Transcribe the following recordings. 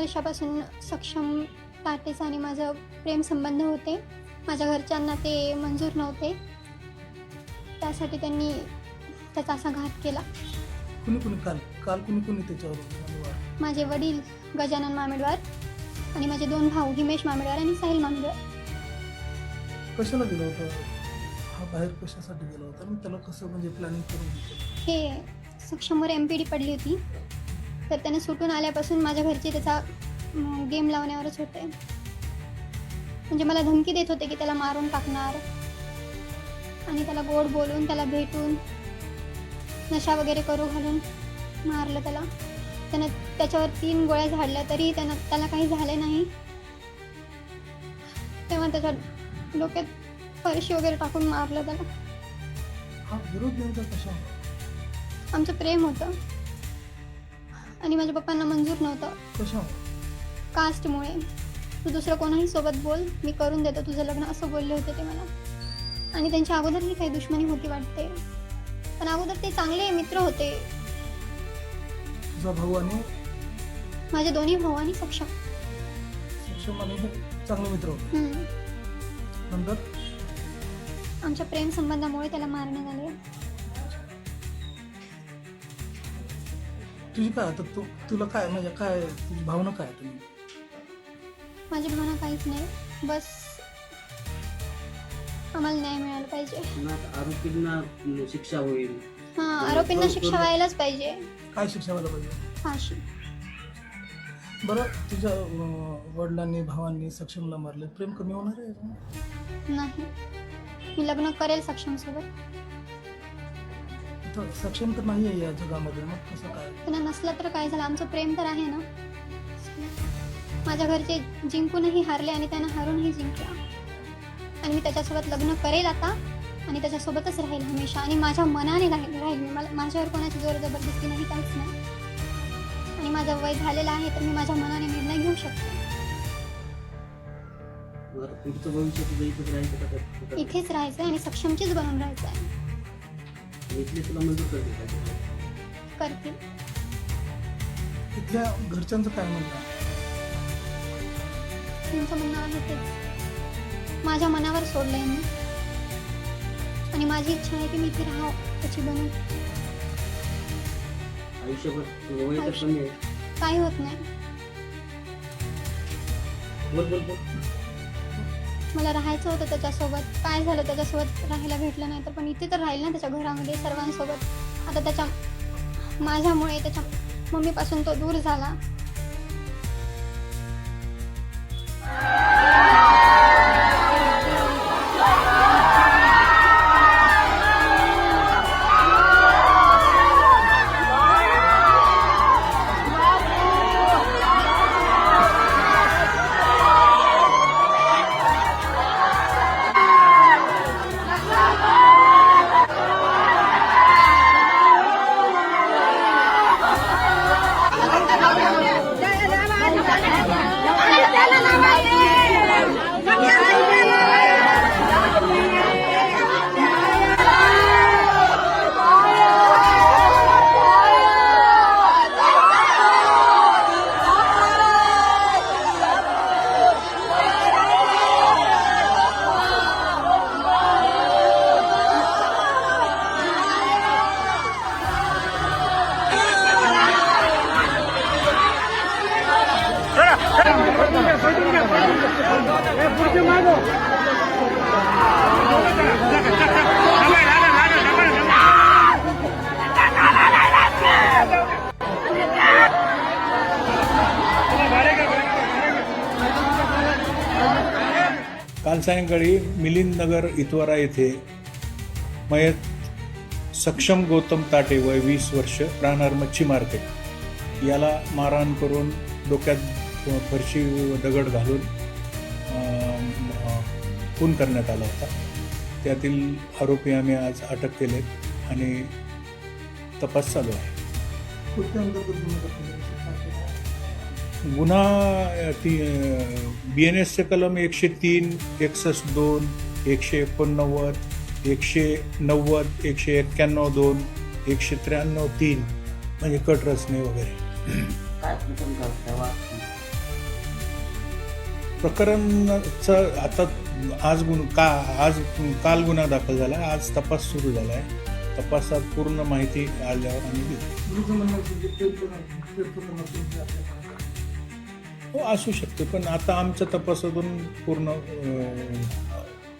वर्षापासून सक्षम टाटेचा आणि माझं प्रेमसंबंध होते. माझ्या घरच्यांना ते मंजूर नव्हते. त्यासाठी त्यांनी त्याचा असा घात केला. कुणी कुणी काल काल कुणी कुणी त्याच्यावर वार? माझे वडील गजानन मामेडवार आणि माझे दोन भाऊ हिमेश मामेडवार आणि साहिल मामेडवार. कशाला गेला होता? हा बाहेर कशासाठी गेला होता? त्याला कसं म्हणजे प्लॅनिंग करून हे सक्षमवर एम पी डी पडली होती. तर त्याने सुटून आल्यापासून माझ्या घरचे त्याचा गेम लावण्यावरच होते. म्हणजे मला धमकी देत होते की त्याला मारून टाकणार. आणि त्याला गोड बोलून त्याला भेटून नशा वगैरे करू घालून मारलं त्याला. त्यानं त्याच्यावर तीन गोळ्या झाडल्या तरी त्यानं त्याला काही झाले नाही. तेव्हा त्याच्या डोक्यात फरशी वगैरे टाकून मारलं त्याला. आमचं प्रेम होतं. आणि माझ्या पप्पांना मंजूर नव्हतं. कशा कास्टमुळे. तू दुसरं कोणाही सोबत बोल मी करून देतो तुझं लग्न असं बोलले होते ते मला. आणि त्यांच्या अगोदरही काही दुश्मनी होती वाटते. पण अगोदर ते चांगले मित्र होते. तुझा भाऊ आणि? माझे दोन्ही भाऊ आणि सक्षम. सक्षम आणि हे चांगले मित्र होते. हम्म. नंतर? आमच्या प्रेम संबंधामुळे त्याला मारण्यात आले. तुझी काय आता तू तुला काय म्हणजे काय तुझी भावना काय तुम्ही माझी भावना काहीच नाही. बस आम्हाला न्याय मिळाला पाहिजे. आरोपींना शिक्षा होईल. हां आरोपींना शिक्षा व्हायलाच पाहिजे. काय शिक्षा व्हायला पाहिजे? फाशी बरं तुझ्या अं, वडिलांनी भावांनी सक्षमला मारले. प्रेम कमी होणार आहे? नाही. मी लग्न करेल सक्षम सोबत तर सक्षम तर नाही आहे या जगामध्ये मग कसं काय? त्यांना नसलं तर काय झालं? आमचं प्रेम तर आहे ना? माझ्या घरचे जिंकूनही हारले आणि त्यांना हारूनही जिंकला. आणि मी त्याच्यासोबत लग्न करेल आता आणि त्याच्यासोबतच राहील हमेशा आणि माझ्या मनाने राहील राहील. मी मला माझ्यावर कोणाची जोर जबरदस्ती नाही काहीच नाही. आणि माझं वय झालेलं आहे तर मी माझ्या मनाने निर्णय घेऊ शकते. जर पुढचं भविष्य तुझं इथेच राहायचं का? इथेच राहायचं आणि सक्षमचीच बनून राहायचं आहे इथले तुला मंजूर करते. का करतील इथल्या घरच्यांचं काय म्हणणं? त्यांचं म्हणणं आहे तेच माझ्या मनावर सोडलंय मी. आणि माझी इच्छा आहे की मी इथे राहावं त्याची बनून. आयुष्यभर तुझं वय तर आयुष्य- कमी आहे. काही होत नाही. बोल बोल बोल. मला राहायचं होतं त्याच्यासोबत. काय झालं त्याच्यासोबत राहायला भेटलं नाही तर पण इथे तर राहील ना त्याच्या घरामध्ये सर्वांसोबत. आता त्याच्या माझ्यामुळे त्याच्या मम्मीपासून तो दूर झाला. काल सायंकाळी मिलिंदनगर इतवारा येथे मयत सक्षम गौतम ताटे वय वीस वर्ष राहणार मच्छी मार्केट याला मारहाण करून डोक्यात फरशी व दगड घालून खून करण्यात आला होता. त्यातील आरोपी आम्ही आज अटक केलेत आणि तपास चालू आहे. गुन्हा केलं? ती बी एन एसचे कलम एकशे तीन एकसष्ट दोन एकशे एकोणनव्वद एकशे नव्वद एकशे एक्क्याण्णव दोन एकशे त्र्याण्णव तीन म्हणजे कट रचने वगैरे. प्रकरणाचं आता आज गुण का आज काल गुन्हा दाखल झाला आहे आज तपास सुरू झाला आहे. तपासात पूर्ण माहिती आल्यावर आम्ही देऊ. हो असू शकते पण आता आमच्या तपासातून पूर्ण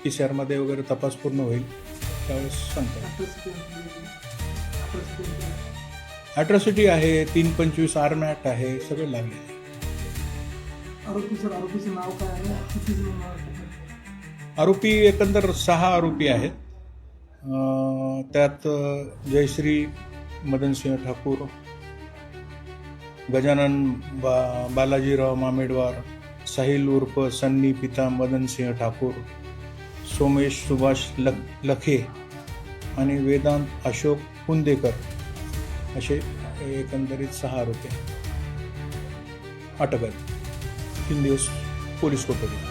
पी सी आरमध्ये वगैरे तपास पूर्ण होईल त्यावेळेस सांगतो. ॲट्रॉसिटी आहे तीन पंचवीस आर्मॅट आहे सगळं लागलेलं आहे. आरोपी सर आरोपीचं नाव काय आहे? किती जण आरोपी एकंदर सहा आरोपी आहेत. अं, त्यात अं, जयश्री मदनसिंह ठाकूर गजानन बा बालाजीराव मामेडवार साहिल उर्फ सन्नी पिता मदनसिंह ठाकूर सोमेश सुभाष लख लखे आणि वेदांत अशोक कुंदेकर असे एकंदरीत सहा आरोपी अटक आहेत indios jurisconsultos.